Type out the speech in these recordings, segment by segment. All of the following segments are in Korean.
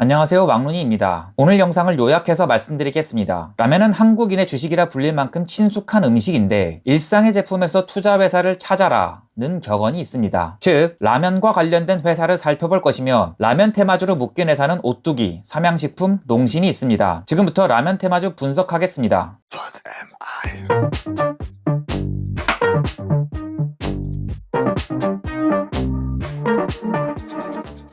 안녕하세요 왕눈이입니다. 오늘 영상을 요약해서 말씀드리겠습니다. 라면은 한국인의 주식이라 불릴 만큼 친숙한 음식인데 일상의 제품에서 투자 회사를 찾아라 는 격언이 있습니다. 즉 라면과 관련된 회사를 살펴볼 것이며 라면 테마주로 묶인 회사는 오뚜기, 삼양식품, 농심이 있습니다. 지금부터 라면 테마주 분석하겠습니다.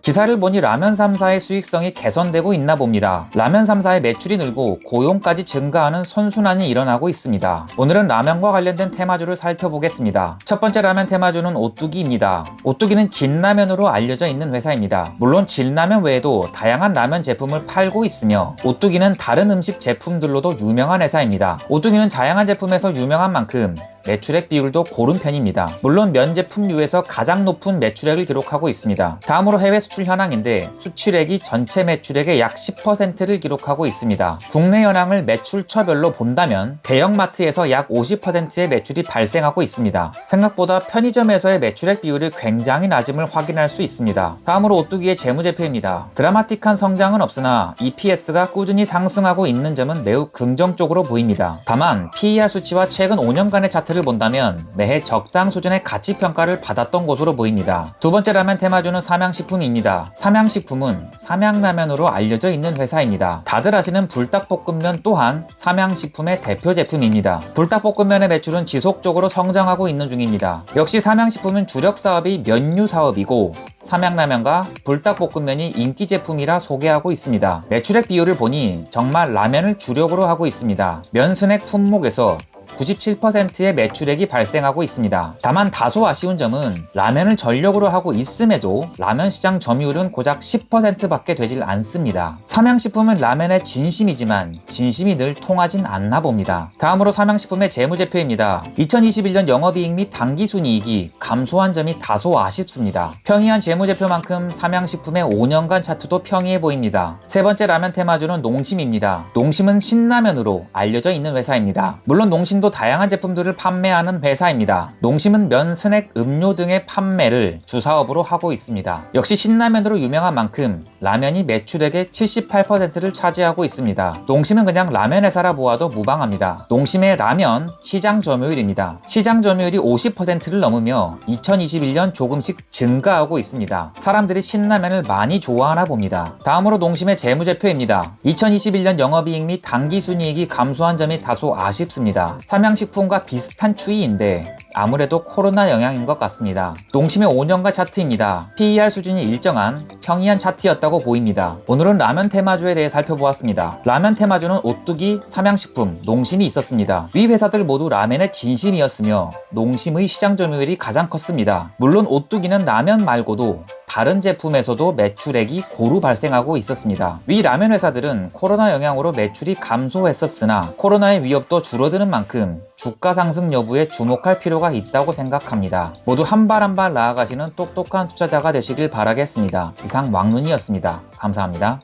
기사를 보니 라면 3사의 수익성이 개선되고 있나 봅니다. 라면 3사의 매출이 늘고 고용까지 증가하는 선순환이 일어나고 있습니다. 오늘은 라면과 관련된 테마주를 살펴보겠습니다. 첫 번째 라면 테마주는 오뚜기입니다. 오뚜기는 진라면으로 알려져 있는 회사입니다. 물론 진라면 외에도 다양한 라면 제품을 팔고 있으며 오뚜기는 다른 음식 제품들로도 유명한 회사입니다. 오뚜기는 다양한 제품에서 유명한 만큼 매출액 비율도 고른 편입니다. 물론 면 제품류에서 가장 높은 매출액을 기록하고 있습니다. 다음으로 해외 수출 현황인데 수출액이 전체 매출액의 약 10%를 기록하고 있습니다. 국내 현황을 매출처별로 본다면 대형마트에서 약 50%의 매출이 발생하고 있습니다. 생각보다 편의점에서의 매출액 비율이 굉장히 낮음을 확인할 수 있습니다. 다음으로 오뚜기의 재무제표입니다. 드라마틱한 성장은 없으나 EPS가 꾸준히 상승하고 있는 점은 매우 긍정적으로 보입니다. 다만 PER 수치와 최근 5년간의 차트를 본다면 매해 적당 수준의 가치 평가를 받았던 것으로 보입니다. 두 번째 라면 테마주는 삼양식품입니다. 삼양식품은 삼양라면으로 알려져 있는 회사입니다. 다들 아시는 불닭볶음면 또한 삼양식품의 대표 제품입니다. 불닭볶음면의 매출은 지속적으로 성장하고 있는 중입니다. 역시 삼양식품은 주력 사업이 면류 사업이고 삼양라면과 불닭볶음면이 인기 제품이라 소개하고 있습니다. 매출액 비율을 보니 정말 라면을 주력으로 하고 있습니다. 면 스낵 품목에서 97%의 매출액이 발생하고 있습니다. 다만 다소 아쉬운 점은 라면을 전력으로 하고 있음에도 라면 시장 점유율은 고작 10%밖에 되질 않습니다. 삼양식품은 라면의 진심이지만 진심이 늘 통하진 않나 봅니다. 다음으로 삼양식품의 재무제표입니다. 2021년 영업이익 및 당기순이익이 감소한 점이 다소 아쉽습니다. 평이한 재무제표만큼 삼양식품의 5년간 차트도 평이해 보입니다. 세 번째 라면 테마주는 농심입니다. 농심은 신라면으로 알려져 있는 회사입니다. 물론 농심 도 다양한 제품들을 판매하는 회사입니다. 농심은 면, 스낵, 음료 등의 판매를 주사업으로 하고 있습니다. 역시 신라면으로 유명한 만큼 라면이 매출액의 78%를 차지하고 있습니다. 농심은 그냥 라면 회사라 보아도 무방합니다. 농심의 라면 시장 점유율입니다. 시장 점유율이 50%를 넘으며 2021년 조금씩 증가하고 있습니다. 사람들이 신라면을 많이 좋아하나 봅니다. 다음으로 농심의 재무제표입니다. 2021년 영업이익 및 당기순이익이 감소한 점이 다소 아쉽습니다. 삼양식품과 비슷한 추이인데 아무래도 코로나 영향인 것 같습니다. 농심의 5년간 차트입니다. PER 수준이 일정한 평이한 차트였다고 보입니다. 오늘은 라면 테마주에 대해 살펴보았습니다. 라면 테마주는 오뚜기, 삼양식품, 농심이 있었습니다. 위 회사들 모두 라면의 진심이었으며 농심의 시장 점유율이 가장 컸습니다. 물론 오뚜기는 라면 말고도 다른 제품에서도 매출액이 고루 발생하고 있었습니다. 위 라면 회사들은 코로나 영향으로 매출이 감소했었으나 코로나의 위협도 줄어드는 만큼 주가 상승 여부에 주목할 필요가 있다고 생각합니다. 모두 한 발 한 발 나아가시는 똑똑한 투자자가 되시길 바라겠습니다. 이상 왕눈이었습니다. 감사합니다.